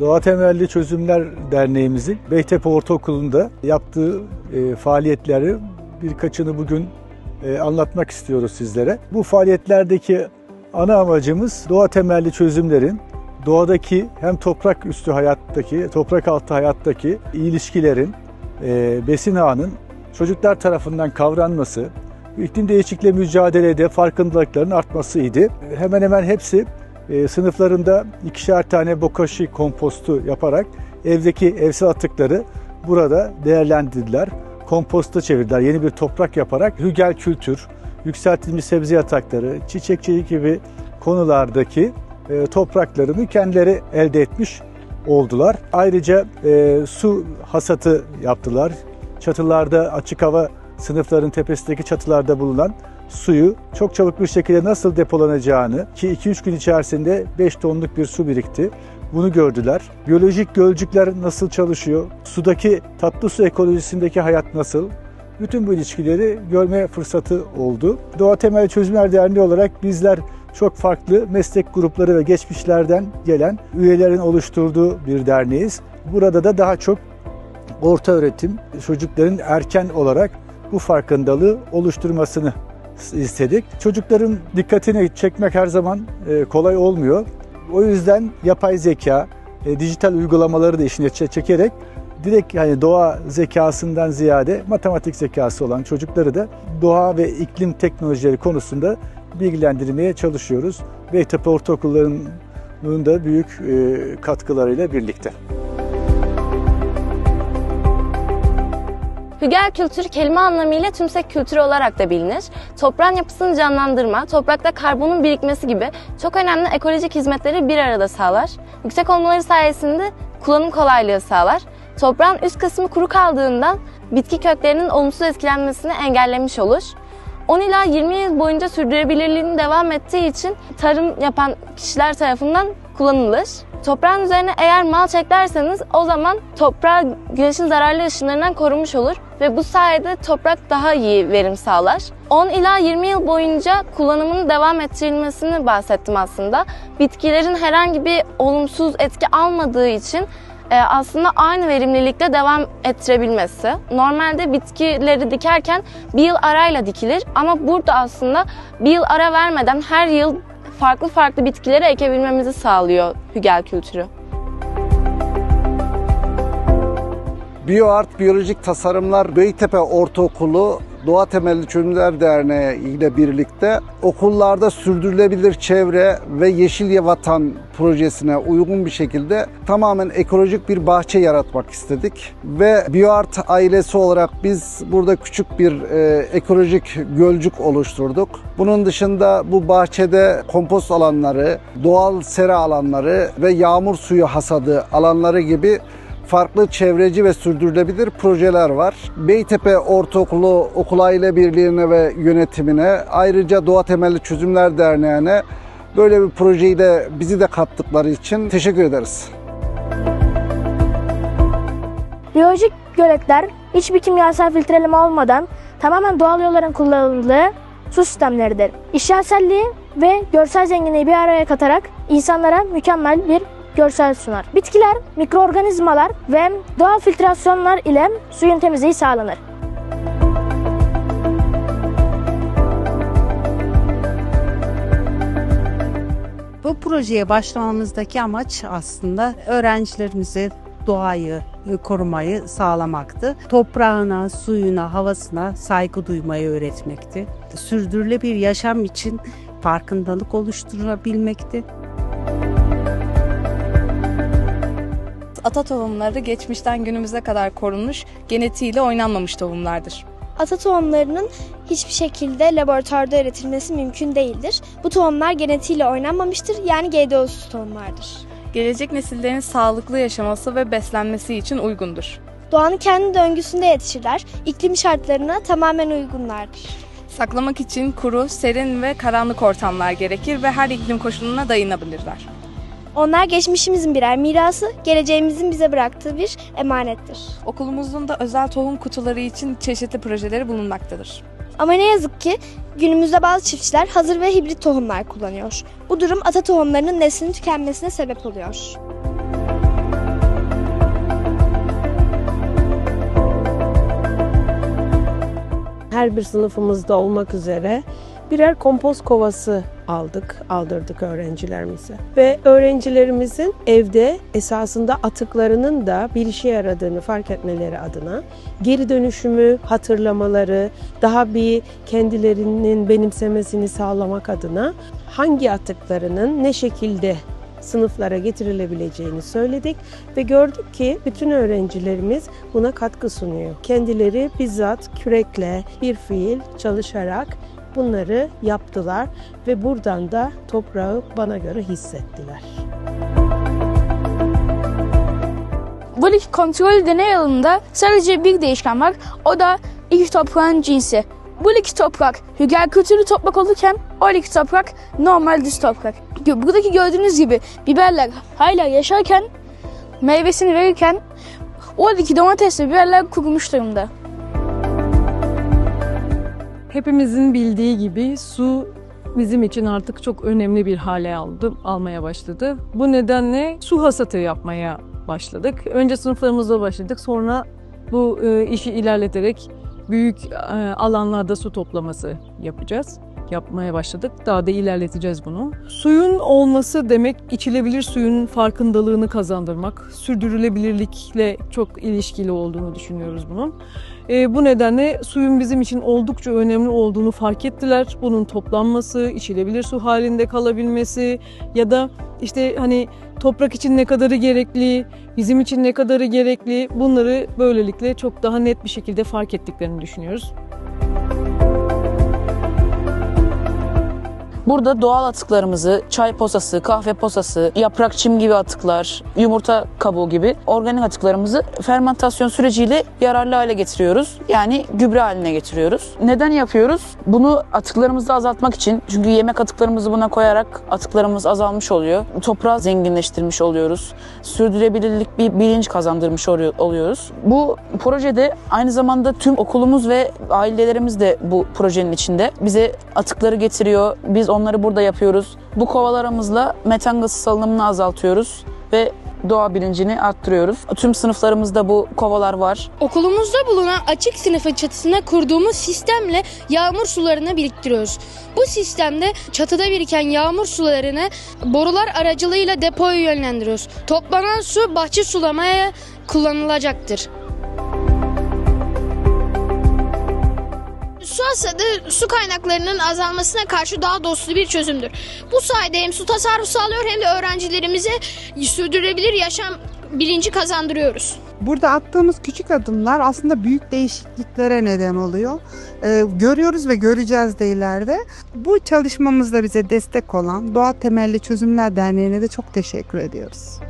Doğa Temelli Çözümler Derneğimizin Beytepe Ortaokulu'nda yaptığı e, faaliyetleri birkaçını bugün e, anlatmak istiyoruz sizlere. Bu faaliyetlerdeki ana amacımız doğa temelli çözümlerin doğadaki hem toprak üstü hayattaki, toprak altı hayattaki ilişkilerin, e, besin ağının çocuklar tarafından kavranması, iklim değişikliği mücadelede farkındalıkların artmasıydı. Hemen hemen hepsi e, sınıflarında ikişer tane bokashi kompostu yaparak evdeki evsel atıkları burada değerlendirdiler. Komposta çevirdiler. Yeni bir toprak yaparak hügel kültür, yükseltilmiş sebze yatakları, çiçekçilik gibi konulardaki e, topraklarını kendileri elde etmiş oldular. Ayrıca e, su hasatı yaptılar. Çatılarda açık hava sınıfların tepesindeki çatılarda bulunan suyu çok çabuk bir şekilde nasıl depolanacağını ki 2-3 gün içerisinde 5 tonluk bir su birikti. Bunu gördüler. Biyolojik gölcükler nasıl çalışıyor? Sudaki tatlı su ekolojisindeki hayat nasıl? Bütün bu ilişkileri görme fırsatı oldu. Doğa Temel Çözümler Derneği olarak bizler çok farklı meslek grupları ve geçmişlerden gelen üyelerin oluşturduğu bir derneğiz. Burada da daha çok orta öğretim çocukların erken olarak bu farkındalığı oluşturmasını istedik. Çocukların dikkatini çekmek her zaman e, kolay olmuyor. O yüzden yapay zeka, e, dijital uygulamaları da işine çe- çekerek direkt yani doğa zekasından ziyade matematik zekası olan çocukları da doğa ve iklim teknolojileri konusunda bilgilendirmeye çalışıyoruz. Beytepe Ortaokulları'nın da büyük e, katkılarıyla birlikte. Hügel kültürü kelime anlamıyla tümsek kültürü olarak da bilinir. Toprağın yapısını canlandırma, toprakta karbonun birikmesi gibi çok önemli ekolojik hizmetleri bir arada sağlar. Yüksek olmaları sayesinde kullanım kolaylığı sağlar. Toprağın üst kısmı kuru kaldığından bitki köklerinin olumsuz etkilenmesini engellemiş olur. 10 ila 20 yıl boyunca sürdürülebilirliğini devam ettiği için tarım yapan kişiler tarafından kullanılır. Toprağın üzerine eğer malç eklerseniz o zaman toprağı güneşin zararlı ışınlarından korumuş olur ve bu sayede toprak daha iyi verim sağlar. 10 ila 20 yıl boyunca kullanımının devam ettirilmesini bahsettim aslında. Bitkilerin herhangi bir olumsuz etki almadığı için e, aslında aynı verimlilikte devam ettirebilmesi. Normalde bitkileri dikerken bir yıl arayla dikilir ama burada aslında bir yıl ara vermeden her yıl farklı farklı bitkileri ekebilmemizi sağlıyor hügel kültürü. BioArt Biyolojik Tasarımlar Beytepe Ortaokulu Doğa Temelli Çözümler Derneği ile birlikte okullarda sürdürülebilir çevre ve yeşil vatan projesine uygun bir şekilde tamamen ekolojik bir bahçe yaratmak istedik. Ve BioArt ailesi olarak biz burada küçük bir e, ekolojik gölcük oluşturduk. Bunun dışında bu bahçede kompost alanları, doğal sera alanları ve yağmur suyu hasadı alanları gibi farklı çevreci ve sürdürülebilir projeler var. Beytepe Ortaokulu Okul Aile Birliği'ne ve yönetimine ayrıca Doğa Temelli Çözümler Derneği'ne böyle bir projeyi de bizi de kattıkları için teşekkür ederiz. Biyolojik göletler hiçbir kimyasal filtreleme olmadan tamamen doğal yolların kullanıldığı su sistemleridir. İşlevselliği ve görsel zenginliği bir araya katarak insanlara mükemmel bir görsel sunar. Bitkiler, mikroorganizmalar ve doğal filtrasyonlar ile suyun temizliği sağlanır. Bu projeye başlamamızdaki amaç aslında öğrencilerimize doğayı e, korumayı sağlamaktı. Toprağına, suyuna, havasına saygı duymayı öğretmekti. Sürdürülebilir yaşam için farkındalık oluşturabilmekti. Ata tohumları geçmişten günümüze kadar korunmuş, genetiğiyle oynanmamış tohumlardır. Ata tohumlarının hiçbir şekilde laboratuvarda üretilmesi mümkün değildir. Bu tohumlar genetiğiyle oynanmamıştır yani GDO'suz tohumlardır. Gelecek nesillerin sağlıklı yaşaması ve beslenmesi için uygundur. Doğanın kendi döngüsünde yetişirler, iklim şartlarına tamamen uygunlardır. Saklamak için kuru, serin ve karanlık ortamlar gerekir ve her iklim koşuluna dayanabilirler. Onlar geçmişimizin birer mirası, geleceğimizin bize bıraktığı bir emanettir. Okulumuzun da özel tohum kutuları için çeşitli projeleri bulunmaktadır. Ama ne yazık ki günümüzde bazı çiftçiler hazır ve hibrit tohumlar kullanıyor. Bu durum ata tohumlarının neslinin tükenmesine sebep oluyor. Her bir sınıfımızda olmak üzere birer kompost kovası aldık, aldırdık öğrencilerimize. Ve öğrencilerimizin evde esasında atıklarının da bir işe yaradığını fark etmeleri adına geri dönüşümü hatırlamaları, daha bir kendilerinin benimsemesini sağlamak adına hangi atıklarının ne şekilde sınıflara getirilebileceğini söyledik ve gördük ki bütün öğrencilerimiz buna katkı sunuyor. Kendileri bizzat kürekle bir fiil çalışarak bunları yaptılar ve buradan da toprağı bana göre hissettiler. Buradaki kontrol deney alanında sadece bir değişken var. O da iki toprağın cinsi. Buradaki toprak hüger kültürlü toprak olurken oradaki toprak normal düz toprak. Buradaki gördüğünüz gibi biberler hala yaşarken meyvesini verirken oradaki domates ve biberler kurumuş durumda. Hepimizin bildiği gibi su bizim için artık çok önemli bir hale aldı, almaya başladı. Bu nedenle su hasatı yapmaya başladık. Önce sınıflarımızda başladık, sonra bu e, işi ilerleterek büyük e, alanlarda su toplaması yapacağız. Yapmaya başladık. Daha da ilerleteceğiz bunu. Suyun olması demek içilebilir suyun farkındalığını kazandırmak. Sürdürülebilirlikle çok ilişkili olduğunu düşünüyoruz bunun. E, bu nedenle suyun bizim için oldukça önemli olduğunu fark ettiler. Bunun toplanması, içilebilir su halinde kalabilmesi ya da işte hani toprak için ne kadarı gerekli, bizim için ne kadarı gerekli bunları böylelikle çok daha net bir şekilde fark ettiklerini düşünüyoruz. Burada doğal atıklarımızı, çay posası, kahve posası, yaprak çim gibi atıklar, yumurta kabuğu gibi organik atıklarımızı fermentasyon süreciyle yararlı hale getiriyoruz. Yani gübre haline getiriyoruz. Neden yapıyoruz? Bunu atıklarımızı azaltmak için. Çünkü yemek atıklarımızı buna koyarak atıklarımız azalmış oluyor. Toprağı zenginleştirmiş oluyoruz. Sürdürülebilirlik bir bilinç kazandırmış oluyor- oluyoruz. Bu projede aynı zamanda tüm okulumuz ve ailelerimiz de bu projenin içinde. Bize atıkları getiriyor. Biz onları burada yapıyoruz. Bu kovalarımızla metan gazı salınımını azaltıyoruz ve doğa bilincini arttırıyoruz. Tüm sınıflarımızda bu kovalar var. Okulumuzda bulunan açık sınıfın çatısına kurduğumuz sistemle yağmur sularını biriktiriyoruz. Bu sistemde çatıda biriken yağmur sularını borular aracılığıyla depoya yönlendiriyoruz. Toplanan su bahçe sulamaya kullanılacaktır. Su hasadı su kaynaklarının azalmasına karşı daha dostu bir çözümdür. Bu sayede hem su tasarrufu sağlıyor hem de öğrencilerimize sürdürülebilir yaşam bilinci kazandırıyoruz. Burada attığımız küçük adımlar aslında büyük değişikliklere neden oluyor. Ee, görüyoruz ve göreceğiz de ileride. Bu çalışmamızda bize destek olan Doğa Temelli Çözümler Derneği'ne de çok teşekkür ediyoruz.